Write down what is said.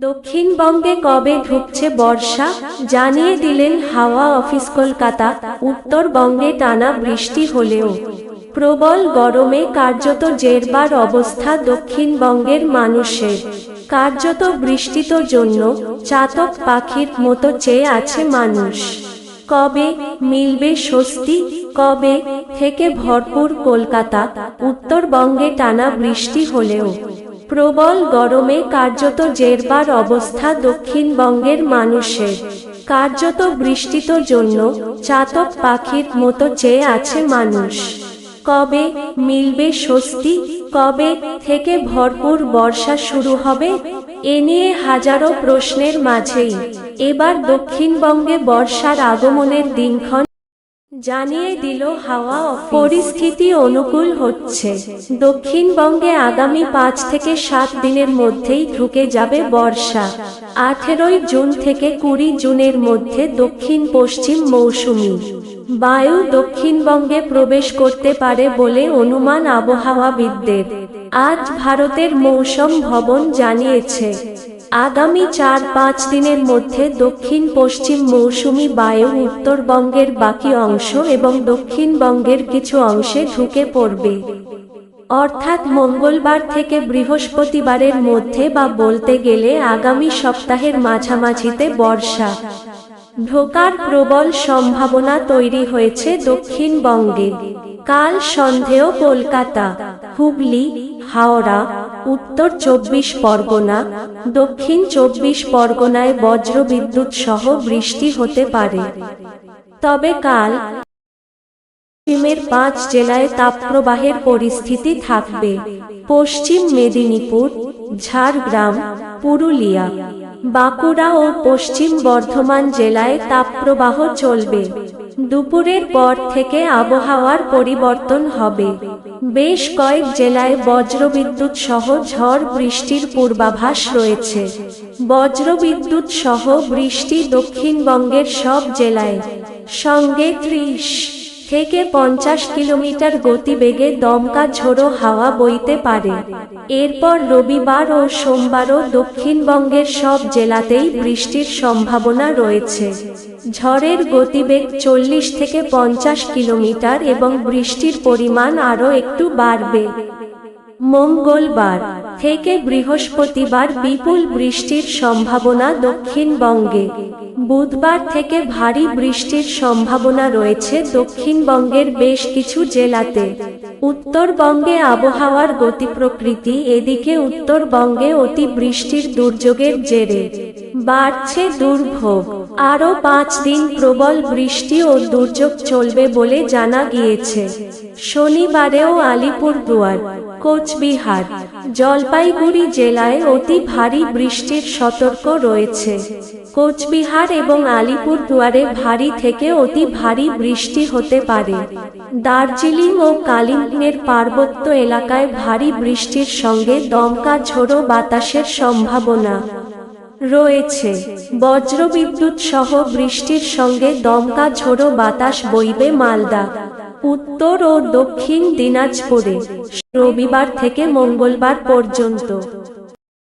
দক্ষিণবঙ্গে কবে ঢুকছে বর্ষা? জানিয়ে দিলেন হাওয়া অফিস কলকাতা, উত্তরবঙ্গে টানা বৃষ্টি হলেও। প্রবল গরমে কার্যত জেরবার অবস্থা দক্ষিণবঙ্গের মানুষের। কার্যত বৃষ্টিত জন্য চাতক পাখির মতো চেয়ে আছে মানুষ। কবে মিলবে স্বস্তি? কবে থেকে ভরপুর কলকাতা? উত্তরবঙ্গে টানা বৃষ্টি হলেও। প্রবল গরমে কার্যত জেরবার অবস্থা দক্ষিণবঙ্গের মানুষের। কার্যত বৃষ্টিত জন্য চাতক পাখির মতো চেয়ে আছে মানুষ। কবে মিলবে স্বস্তি, কবে থেকে ভরপুর বর্ষা শুরু হবে, এ নিয়ে হাজারো প্রশ্নের মাঝেই। এবার দক্ষিণবঙ্গে বর্ষার আগমনের দিনক্ষণ জানিয়ে দিল হাওয়া পরিস্থিতি অনুকূল হচ্ছে। দক্ষিণবঙ্গে আগামী পাঁচ থেকে সাত দিনের মধ্যেই ঢুকে যাবে বর্ষা। আঠেরোই জুন থেকে কুড়ি জুনের মধ্যে দক্ষিণ পশ্চিম মৌসুমি। বায়ু দক্ষিণবঙ্গে প্রবেশ করতে পারে বলে অনুমান আবহাওয়াবিদদের। আজ ভারতের মৌসুম ভবন জানিয়েছে। আগামী চার পাঁচ দিনের মধ্যে দক্ষিণ পশ্চিম মৌসুমি বায়ু উত্তরবঙ্গের বাকি অংশ এবং দক্ষিণবঙ্গের কিছু অংশে ঢুকে পড়বে। অর্থাৎ মঙ্গলবার থেকে বৃহস্পতিবারের মধ্যে বা বলতে গেলে আগামী সপ্তাহের মাঝামাঝিতে বর্ষা। ঢোকার প্রবল সম্ভাবনা তৈরি হয়েছে দক্ষিণবঙ্গে। কাল সন্ধেয় কলকাতা, হুগলি, হাওড়া উত্তর চব্বিশ পরগনা, দক্ষিণ চব্বিশ পরগনায় বজ্রবিদ্যুৎ সহ বৃষ্টি হতে পারে। তবে কাল পশ্চিমের পাঁচ জেলায় তাপপ্রবাহের পরিস্থিতি থাকবে। পশ্চিম মেদিনীপুর, ঝাড়গ্রাম, পুরুলিয়া, বাঁকুড়া ও পশ্চিম বর্ধমান জেলায় তাপপ্রবাহ চলবে। দুপুরের পর থেকে আবহাওয়ার পরিবর্তন হবে। বেশ কয়েক জেলায় বজ্রবিদ্যুৎ সহ ঝড় বৃষ্টির পূর্বাভাস রয়েছে। বজ্রবিদ্যুৎ সহ বৃষ্টি দক্ষিণবঙ্গের সব জেলায়। সঙ্গে ত্রিশ থেকে পঞ্চাশ কিলোমিটার গতিবেগে দমকা ঝোড়ো হাওয়া বইতে পারে। এরপর রবিবার ও সোমবারও দক্ষিণবঙ্গের সব জেলাতেই বৃষ্টির সম্ভাবনা রয়েছে। ঝড়ের গতিবেগ চল্লিশ থেকে পঞ্চাশ কিলোমিটার এবং বৃষ্টির পরিমাণ আরও একটু বাড়বে। মঙ্গলবার থেকে বৃহস্পতিবার বিপুল বৃষ্টির সম্ভাবনা দক্ষিণবঙ্গে। বুধবার থেকে ভারী বৃষ্টির সম্ভাবনা রয়েছে দক্ষিণবঙ্গের বেশ কিছু জেলাতে। উত্তরবঙ্গে আবহাওয়ার গতি প্রকৃতি এদিকে উত্তরবঙ্গে অতি বৃষ্টির দুর্যোগের জেরে। বাড়ছে দুর্ভোগ। আরও পাঁচ দিন প্রবল বৃষ্টি ও দুর্যোগ চলবে বলে জানা গিয়েছে। শনিবারেও আলিপুরদুয়ার কোচবিহার, জলপাইগুড়ি জেলায় অতি ভারী বৃষ্টির সতর্ক রয়েছে। কোচবিহার এবং আলিপুরদুয়ারে ভারী থেকে অতি ভারী বৃষ্টি হতে পারে। দার্জিলিং ও কালিম্পংয়ের পার্বত্য এলাকায় ভারী বৃষ্টির সঙ্গে দমকা ঝোড়ো বাতাসের সম্ভাবনা। রয়েছে। বজ্রবিদ্যুৎ সহ বৃষ্টির সঙ্গে দমকা ঝোড়ো বাতাস বইবে মালদা। উত্তর ও দক্ষিণ দিনাজপুরে রবিবার থেকে মঙ্গলবার পর্যন্ত।